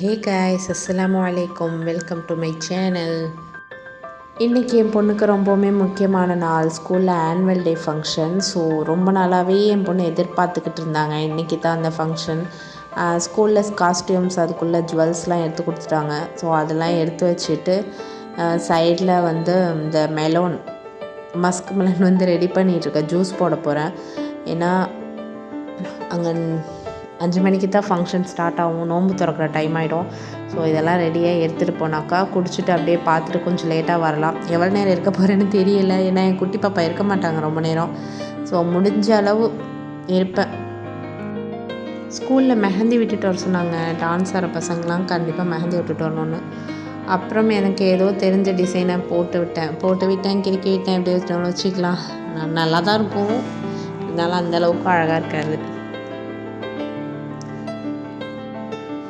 Hey guys அஸ்லாம் வலைக்கம் welcome to my channel இன்றைக்கி என் பொண்ணுக்கு ரொம்பவுமே முக்கியமான நாள் ஸ்கூலில் ஆனுவல் டே ஃபங்க்ஷன் ஸோ ரொம்ப நாளாகவே என் பொண்ணு எதிர்பார்த்துக்கிட்டு இருந்தாங்க. இன்றைக்கி தான் அந்த ஃபங்க்ஷன் ஸ்கூலில் காஸ்டியூம்ஸ் அதுக்குள்ளே ஜுவல்ஸ்லாம் எடுத்து கொடுத்துட்டாங்க. ஸோ அதெல்லாம் எடுத்து வச்சுட்டு சைடில் வந்து இந்த மெலோன் மஸ்க் மெலன் வந்து ரெடி பண்ணிகிட்ருக்கேன் ஜூஸ் போட போகிறேன் ஏன்னா அங்கே அஞ்சு மணிக்கு தான் ஃபங்க்ஷன் ஸ்டார்ட் ஆகும். நோன்பு திறக்கிற டைம் ஆகிடும் ஸோ இதெல்லாம் ரெடியாக எடுத்துகிட்டு போனாக்கா குடிச்சிட்டு அப்படியே பார்த்துட்டு கொஞ்சம் லேட்டாக வரலாம். எவ்வளோ நேரம் இருக்க போகிறேன்னு தெரியல. ஏன்னா என் குட்டி பாப்பா இருக்க மாட்டாங்க ரொம்ப நேரம். ஸோ முடிஞ்ச அளவு இருப்பேன். ஸ்கூலில் மெஹந்தி விட்டுட்டு வர சொன்னாங்க. டான்ஸ் ஆகிற பசங்களாம் கண்டிப்பாக மெஹந்தி விட்டுட்டு வரணும்னு. அப்புறம் எனக்கு ஏதோ தெரிஞ்ச டிசைனை போட்டு விட்டேன். போட்டு விட்டேன் கிறுக்கி விட்டேன் எப்படி வச்சுட்டாலும் வச்சுக்கலாம். நல்லா தான் இருக்கும். இருந்தாலும் அந்தளவுக்கு அழகாக இருக்காது.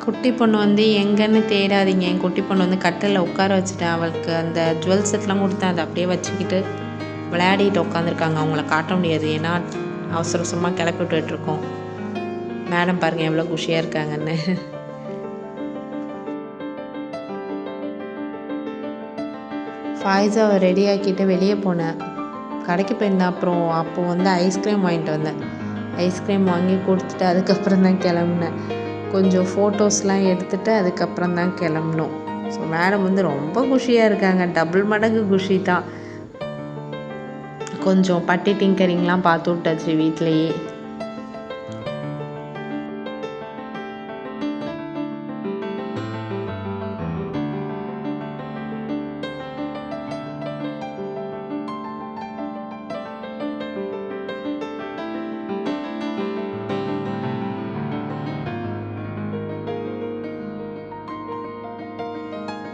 குட்டி பொண்ணு வந்து எங்கேன்னு தேடாதீங்க. என் குட்டி பொண்ணு வந்து கட்டிலில் உட்கார வச்சுட்டேன் அவளுக்கு அந்த ஜுவல் செட்லாம் கொடுத்தேன் அதை அப்படியே வச்சுக்கிட்டு விளையாடிட்டு உட்காந்துருக்காங்க அவங்கள காட்ட முடியாது. ஏன்னா அவசர அவசரமாக கிளப்பி விட்டுட்ருக்கோம் மேடம் பாருங்கள் எவ்வளோ குஷியாக இருக்காங்கன்னு. ஃபாய்ஸாவை ரெடி ஆக்கிட்டு வெளியே போனேன். கடைக்கு போயிருந்தேன். அப்புறம் அப்போது வந்து ஐஸ்கிரீம் வாங்கிட்டு வந்தேன். ஐஸ்கிரீம் வாங்கி கொடுத்துட்டு அதுக்கப்புறம் தான் கிளம்புனேன். கொஞ்சம் ஃபோட்டோஸ்லாம் எடுத்துகிட்டு அதுக்கப்புறம் தான் கிளம்புனோம் ஸோ மேடம் வந்து ரொம்ப குஷியாக இருக்காங்க. டபுள் மடங்கு குஷி தான். கொஞ்சம் பட்டி டிங்கரிங்லாம் பார்த்து விட்டாச்சு வீட்லேயே.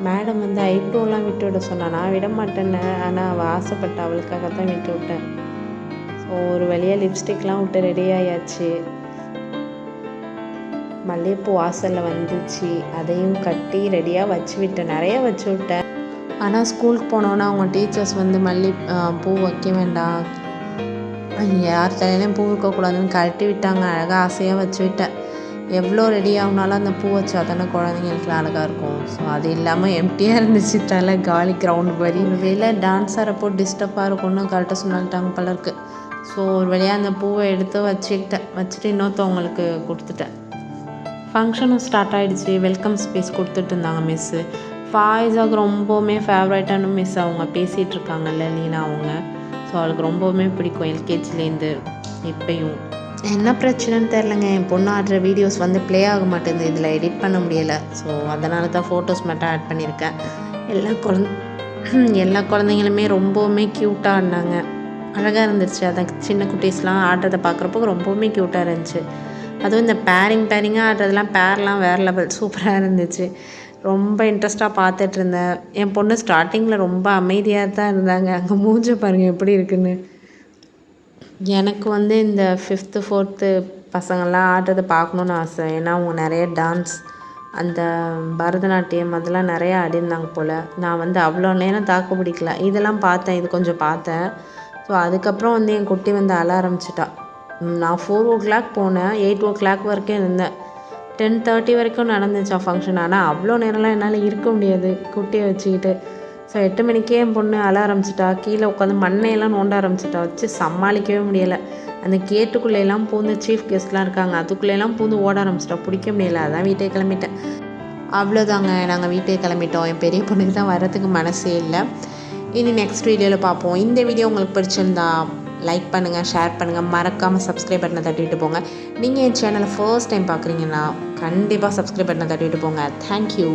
மேடம் வந்து ஐப்ரோலாம் விட்டு விட சொன்னான் நான் விட மாட்டேன்னு. ஆனால் அவள் ஆசைப்பட்ட அவளுக்காக தான் விட்டு விட்டேன். ஸோ ஒரு வழியாக லிப்ஸ்டிக்லாம் விட்டு ரெடி ஆயாச்சு. மல்லிகைப்பூ வாசலில் வந்துச்சு. அதையும் கட்டி ரெடியாக வச்சு விட்டேன். நிறைய வச்சு விட்டேன். ஆனால் ஸ்கூலுக்கு போனோன்னா அவங்க டீச்சர்ஸ் வந்து மல்லி பூ வைக்க வேண்டாம். யார் தலையிலையும் பூ இருக்கக்கூடாதுன்னு கழட்டி விட்டாங்க. அழகாக ஆசையாக வச்சு விட்டேன். எவ்வளோ ரெடி ஆகுனாலும் அந்த பூ வச்சா தானே குழந்தைங்களுக்கு அழகாக இருக்கும். ஸோ அது இல்லாமல் எம்டியாக இருந்துச்சு தலை காலி கிரவுண்ட் மாதிரி. இந்த வெளியில் டான்ஸ் ஆகிறப்போ டிஸ்டர்பாக இருக்கும்னு கரெக்டாக சொன்னாலிட்டாங்க பலருக்கு ஸோ ஒரு வழியாக அந்த பூவை எடுத்து வச்சுக்கிட்டேன். வச்சுட்டு இன்னொருத்தவங்களுக்கு கொடுத்துட்டேன். ஃபங்க்ஷனும் ஸ்டார்ட் ஆகிடுச்சு வெல்கம் ஸ்பேஸ் கொடுத்துட்டு இருந்தாங்க மிஸ்ஸு ஃபாய்ஸாக ரொம்பவுமே ஃபேவரட்டான மிஸ் அவங்க. பேசிகிட்டு இருக்காங்கல்ல லீனா அவங்க. ஸோ அவளுக்கு ரொம்பவுமே பிடிக்கும். எல்கேஜிலேருந்து இப்பையும். என்ன பிரச்சனைன்னு தெரிலங்க என் பொண்ணு ஆடுற வீடியோஸ் வந்து ப்ளே ஆக மாட்டேங்குது. இதில் எடிட் பண்ண முடியலை. ஸோ அதனால தான் ஃபோட்டோஸ் மட்டும் ஆட் பண்ணியிருக்கேன் எல்லா குழந்த எல்லா குழந்தைங்களுமே ரொம்பவுமே க்யூட்டாக ஆடினாங்க. அழகாக இருந்துச்சு அதான் சின்ன குட்டீஸ்லாம் ஆடுறதை பார்க்குறப்போ ரொம்பவுமே க்யூட்டாக இருந்துச்சு. அதுவும் இந்த பேரிங் பேரிங்காக ஆடுறதுலாம் பேர்லாம் வேறு லெவல் சூப்பராக இருந்துச்சு. ரொம்ப இன்ட்ரெஸ்ட்டாக பார்த்துட்டு இருந்தேன். என் பொண்ணு ஸ்டார்டிங்கில் ரொம்ப அமைதியாக தான் இருந்தாங்க. அங்கே மூஞ்ச பாருங்கள் எப்படி இருக்குன்னு. எனக்கு வந்து இந்த ஃபிஃப்த்து ஃபோர்த்து பசங்கள்லாம் ஆடுறத பார்க்கணுன்னு ஆசை. ஏன்னா அவங்க நிறைய டான்ஸ் அந்த பரதநாட்டியம் அதெல்லாம் நிறையா ஆடிருந்தாங்க போல். நான் வந்து அவ்வளோ நேரம் தாக்கு பிடிக்கல. இதெல்லாம் பார்த்தேன் இது கொஞ்சம் பார்த்தேன். ஸோ அதுக்கப்புறம் வந்து என் குட்டி வந்து அழ ஆரம்பிச்சிட்டா. நான் ஃபோர் ஓ கிளாக் போனேன் எயிட் ஓ கிளாக் வரைக்கும் இருந்தேன். டென் தேர்ட்டி வரைக்கும் நடந்துச்சா ஃபங்க்ஷன் ஆனால் அவ்வளோ நேரம்லாம் என்னால் இருக்க முடியாது குட்டியை வச்சுக்கிட்டு. ஸோ எட்டு மணிக்கே என் பொண்ணு அழ ஆரம்பிச்சிட்டா. கீழே உட்காந்து மண்ணையெல்லாம் நோண்ட ஆரம்பிச்சிட்டா. வச்சு சமாளிக்கவே முடியலை. அந்த கேட்டுக்குள்ளேயெல்லாம் பூந்து சீஃப் கெஸ்ட்லாம் இருக்காங்க. அதுக்குள்ளேயெல்லாம் பூந்து ஓட ஆரம்பிச்சிட்டா. பிடிக்க முடியல. அதான் வீட்டை கிளம்பிட்டேன். அவ்வளோதாங்க நாங்கள் வீட்டே கிளம்பிட்டோம். என் பெரிய பொண்ணுக்கு தான் வரதுக்கு மனசே இல்லை. இனி நெக்ஸ்ட் வீடியோவில் பார்ப்போம். இந்த வீடியோ உங்களுக்கு பிடிச்சிருந்தா லைக் பண்ணுங்கள் ஷேர் பண்ணுங்கள் மறக்காமல் சப்ஸ்கிரைப் பட்டனை தட்டிட்டு போங்க. நீங்கள் என் சேனலை ஃபர்ஸ்ட் டைம் பார்க்குறீங்கன்னா கண்டிப்பாக சப்ஸ்கிரைப் பட்டனை தட்டிட்டு போங்க. தேங்க்யூ